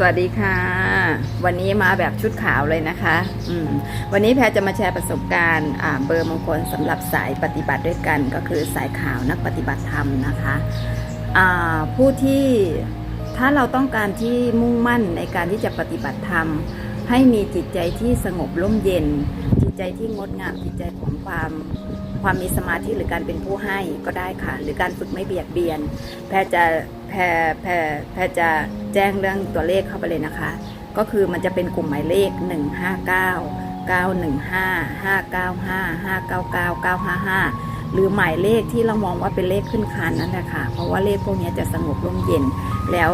สวัสดีค่ะ วันนี้มาแบบชุดขาวเลยนะคะ อืมวันนี้แพรจะมาแชร์ประสบการณ์เบอร์มงคลสำหรับสายปฏิบัติด้วยกันก็คือสายขาวนักปฏิบัติธรรมนะคะผู้ที่ถ้าเราต้องการที่มุ่งมั่นในการที่จะปฏิบัติธรรม ให้มีจิตใจที่สงบร่มเย็น จิตใจที่งดงามจิตใจของความ ความมีสมาธิหรือการเป็นผู้ให้ก็ได้ค่ะ หรือการฝึกไม่เบียดเบียน แพรจะแพรแพรแพรจะแจ้งเรื่องตัวเลขเข้าไปเลยนะคะ ก็คือมันจะเป็นกลุ่มหมายเลข 159 915 595 599 955 หรือหมายเลขที่เรามองว่าเป็นเลขขึ้นคานนั่นแหละค่ะ เพราะว่าเลขพวกนี้จะสงบร่มเย็น แล้ว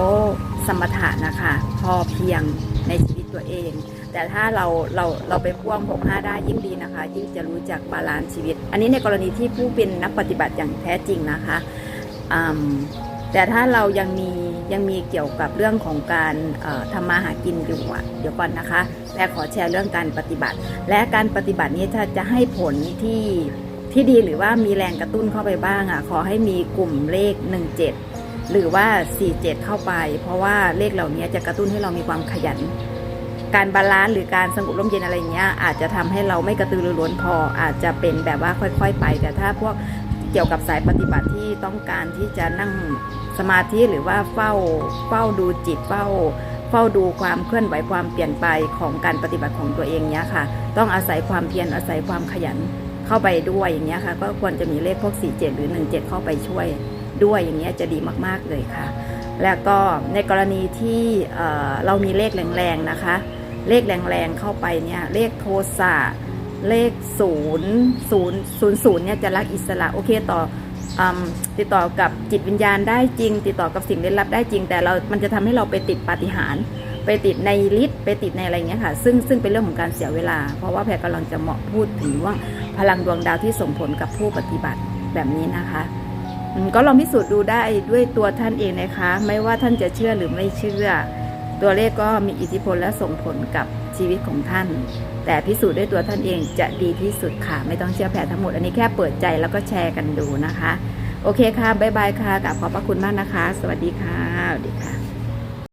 สมถะนะคะ พอเพียงในชีวิตตัวเอง แต่ถ้าเราเราเราไปพ่วง65 ได้ยิ่งดีนะคะ ยิ่งจะรู้จักบาลานซ์ชีวิต อันนี้ในกรณีที่ผู้เป็นนักปฏิบัติอย่างแท้จริงนะคะแต่ถ้าเรายังมียังมีเกี่ยวกับเรื่องของการทำมาหากินอยู่อะเดี๋ยวก่อนนะคะแพรขอแชร์เรื่องการปฏิบัติ และการปฏิบัตินี้ถ้าจะให้ผลที่ที่ดีหรือว่ามีแรงกระตุ้นเข้าไปบ้างอะขอให้มีกลุ่มเลข 17 หรือว่า 47 เข้าไป เพราะว่าเลขเหล่านี้จะกระตุ้นให้เรามีความขยัน การบาลานซ์หรือการสงบร่มเย็นอะไรเงี้ยอาจจะทำให้เราไม่กระตือรือร้นพออาจจะเป็นแบบว่าค่อย ๆ ไป แต่ถ้าพวกเกี่ยวกับสายปฏิบัติที่ต้องการที่จะนั่งสมาธิหรือว่าเฝ้าเฝ้าดูจิตเฝ้าเฝ้าดูความเคลื่อนไหวความเปลี่ยนไปของการปฏิบัติของตัวเองเนี้ยค่ะ ต้องอาศัยความเพียรอาศัยความขยันเข้าไปด้วยอย่างเงี้ยค่ะ ก็ควรจะมีเลขพวก 47 หรือ 17 เข้าไปช่วยด้วยอย่างเงี้ยจะดีมากๆเลยค่ะ แล้วก็ในกรณีที่เออเรามีเลขแรงๆนะคะ เลขแรงๆเข้าไปเนี่ยเลขโทสะเลขศูนย์ศูนย์ศูนย์ศูนย์เนี่ยจะรักอิสระโอเคต่ออติดต่อกับจิตวิญญาณได้จริง ติดต่อกับสิ่งลึกลับได้จริง แต่เรา มันจะทำให้เราไปติดปาฏิหาริย์ไปติดในฤทธิ์ไปติดในอะไรเงี้ยค่ะ ซึ่งซึ่งเป็นเรื่องของการเสียเวลา เพราะว่าแพรกำลังจะเหมาะพูดถึงว่าพลังดวงดาวที่ส่งผลกับผู้ปฏิบัติแบบนี้นะคะก็ลองพิสูจน์ดูได้ด้วยตัวท่านเองนะคะ ไม่ว่าท่านจะเชื่อหรือไม่เชื่อ ตัวเลขก็มีอิทธิพลและส่งผลกับชีวิตของท่าน แต่พิสูจน์ด้วยตัวท่านเองจะดีที่สุดค่ะ ไม่ต้องเชื่อแผนทั้งหมด อันนี้แค่เปิดใจแล้วก็แชร์กันดูนะคะ โอเคค่ะ บ๊ายบายค่ะกับขอบพระคุณมากนะคะ สวัสดีค่ะสวัสดีค่ะ